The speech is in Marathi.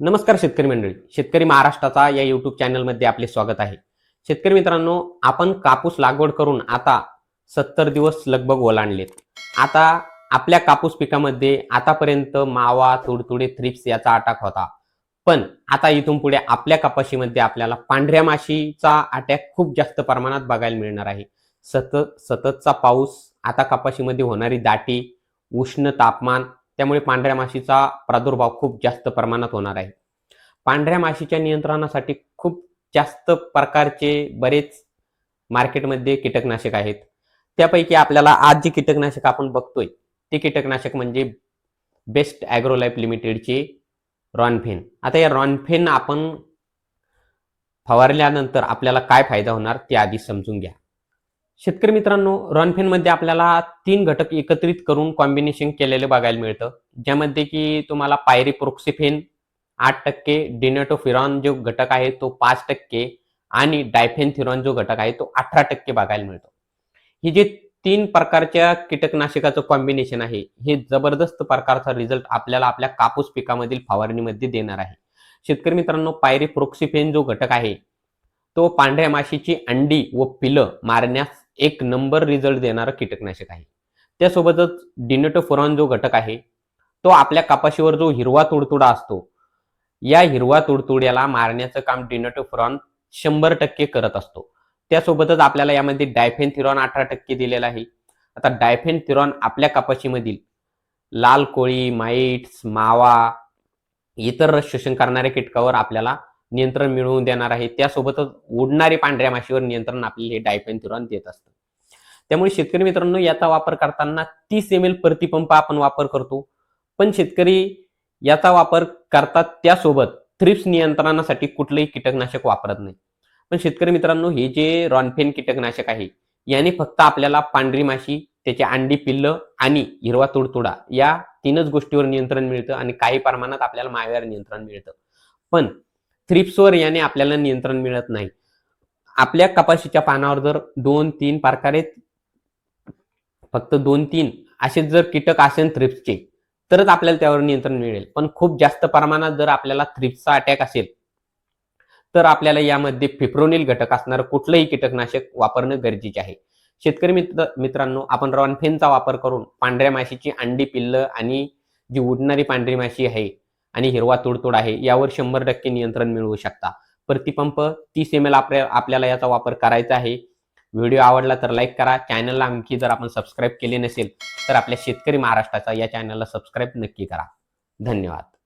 नमस्कार शेतकरी मंडळी. शेतकरी महाराष्ट्राचा या युट्यूब चॅनलमध्ये आपले स्वागत आहे. शेतकरी मित्रांनो आपण कापूस लागवड करून आता सत्तर दिवस लगभग ओलांडलेत. आता आपल्या कापूस पिकामध्ये आतापर्यंत मावा तुडतुडे थ्रिप्स याचा अटॅक होता. पण आता इथून पुढे आपल्या कपाशीमध्ये आपल्याला पांढऱ्या माशीचा अटॅक खूप जास्त प्रमाणात बघायला मिळणार आहे. सतत सततचा पाऊस आता कपाशीमध्ये होणारी दाटी उष्ण तापमान त्यामुळे पांढऱ्या माशीचा प्रादुर्भाव खूप जास्त प्रमाणात होणार आहे. पांढऱ्या माशीच्या नियंत्रणासाठी खूप जास्त प्रकारचे बरेच मार्केटमध्ये कीटकनाशक आहेत. त्यापैकी आपल्याला आज जे कीटकनाशक आपण बघतोय ते कीटकनाशक म्हणजे बेस्ट ॲग्रोलाईफ लिमिटेडचे रॉनफेन. आता या रॉनफेन आपण फवारल्यानंतर आपल्याला काय फायदा होणार ते आधी समजून घ्या. शेतकरी मित्रांनो रॉनफेनमध्ये आपल्याला तीन घटक एकत्रित करून कॉम्बिनेशन केलेले बघायला मिळतं. ज्यामध्ये की तुम्हाला पायरी प्रोक्सिफेन आठ टक्के डिनेटोफिरॉन जो घटक आहे तो पाच टक्के आणि डायफेनथिरॉन जो घटक आहे तो अठरा टक्के बघायला मिळतो. ही जे तीन प्रकारच्या कीटकनाशकाचं कॉम्बिनेशन आहे हे जबरदस्त प्रकारचा रिझल्ट आपल्याला आपल्या कापूस पिकामधील फवारणीमध्ये देणार आहे. शेतकरी मित्रांनो पायरी प्रोक्सिफेन जो घटक आहे तो पांढऱ्या माशीची अंडी व पिलं मारण्यास एक नंबर रिझल्ट देणारं कीटकनाशक आहे. त्यासोबतच डिनेटोफोरॉन जो घटक आहे तो आपल्या कपाशीवर जो हिरवा तुडतुडा असतो या हिरवा तुडतुड्याला मारण्याचं काम डिनेटोफोरॉन शंभर टक्के करत असतो. त्यासोबतच आपल्याला यामध्ये डायफेन थिरॉन अठरा टक्के दिलेला आहे. आता डायफेनथिरॉन आपल्या कपाशीमधील लाल कोळी माइट्स मावा इतर रस शोषण करणाऱ्या कीटकावर आपल्याला नियंत्रण मिळवून देणार आहे. त्यासोबतच उडणारी पांढऱ्या माशीवर नियंत्रण आपल्याला हे डायफेनथिरॉन देत असतं. त्यामुळे शेतकरी मित्रांनो याचा वापर करताना तीस एम एल प्रतिपंप आपण वापर करतो. पण शेतकरी याचा वापर करतात त्यासोबत थ्रिप्स नियंत्रणासाठी कुठलंही कीटकनाशक वापरत नाही. पण शेतकरी मित्रांनो हे जे रॉनफेन कीटकनाशक आहे याने फक्त आपल्याला पांढरी माशी त्याची अंडी पिल्ल आणि हिरवा तुडतुडा या तीनच गोष्टीवर नियंत्रण मिळतं आणि काही प्रमाणात आपल्याला माव्यावर नियंत्रण मिळतं. पण थ्रिप्सवर याने आपल्याला नियंत्रण मिळत नाही. आपल्या कपाशीच्या पानावर जर दोन तीन प्रकारे फक्त दोन तीन असे जर कीटक असेल थ्रिप्सचे तरच आपल्याला त्यावर नियंत्रण मिळेल. पण खूप जास्त प्रमाणात जर आपल्याला थ्रिप्सचा अटॅक असेल तर आपल्याला यामध्ये फिप्रोनिल घटक असणारं कुठलंही कीटकनाशक वापरणं गरजेचे आहे. शेतकरी मित्र मित्रांनो आपण रॉनफेनचा वापर करून पांढऱ्या माशीची अंडी पिल्लं आणि जी उडणारी पांढरी माशी आहे आणि हिरवा तोडतोड आहे यावर शंभर टक्के नियंत्रण मिळवू शकता. प्रतिपंप तीस एम एल आपल्या आपल्याला याचा वापर करायचा आहे. व्हिडिओ आवडला तर लाईक करा. चॅनलला आणखी जर आपण सबस्क्राईब केले नसेल तर आपल्या शेतकरी महाराष्ट्राचा या चॅनलला सबस्क्राईब नक्की करा. धन्यवाद.